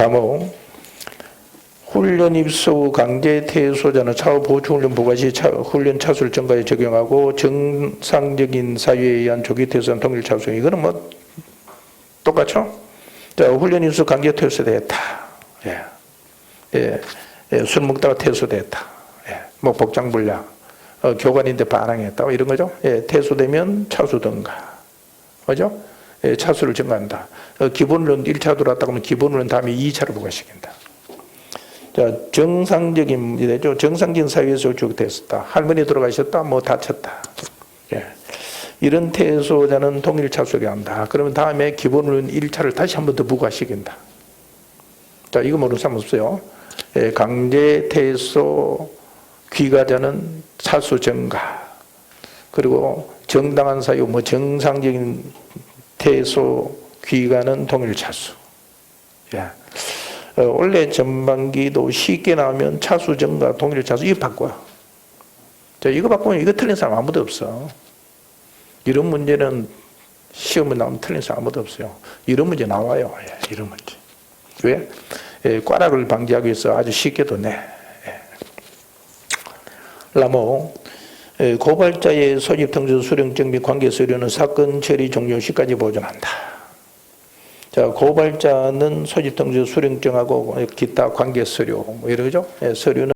다음 훈련 입소 후 강제 퇴소자는 차후 보충 훈련 부과 시 차, 훈련 차수를 증가에 적용하고 정상적인 사유에 의한 조기 퇴소한 동일 차수 이거는 뭐 똑같죠? 자, 훈련 입소 강제 퇴소됐다. 예. 예. 예. 술 먹다가 퇴소됐다. 예. 뭐 복장 불량. 어, 교관인데 반항했다. 뭐 이런 거죠. 예. 퇴소되면 차수 등가. 그죠? 예. 차수를 증가한다. 어, 기본론 1차 들어왔다 그러면 기본론 다음에 2차로 부과시킨다. 자, 정상적인 문제죠. 정상적인 사회에서 쭉 됐었다. 할머니 돌아가셨다. 뭐 다쳤다. 예. 이런 퇴소자는 동일 차수에 한다. 그러면 다음에 기본론 1차를 다시 한 번 더 부과시킨다. 자, 이거 모르는 사람 없어요. 예, 강제 퇴소 귀가자는 차수 증가. 그리고 정당한 사유, 뭐 정상적인 퇴소 귀가는 동일 차수. 예. 어, 원래 전반기도 쉽게 나오면 차수 증가, 동일 차수 이거 바꿔요. 자, 이거 바꾸면 이거 틀린 사람 아무도 없어. 이런 문제는 시험에 나오면 틀린 사람 아무도 없어요. 이런 문제 나와요. 예, 이런 문제. 왜? 예, 꽈락을 방지하기 위해서 아주 쉽게도 내. 예. 라모 예, 고발자의 소집 통지 수령증 및 관계 서류는 사건 처리 종료 시까지 보존한다. 자, 고발자는 소집 통지 수령증하고 기타 관계 서류 뭐 이러죠. 예, 서류는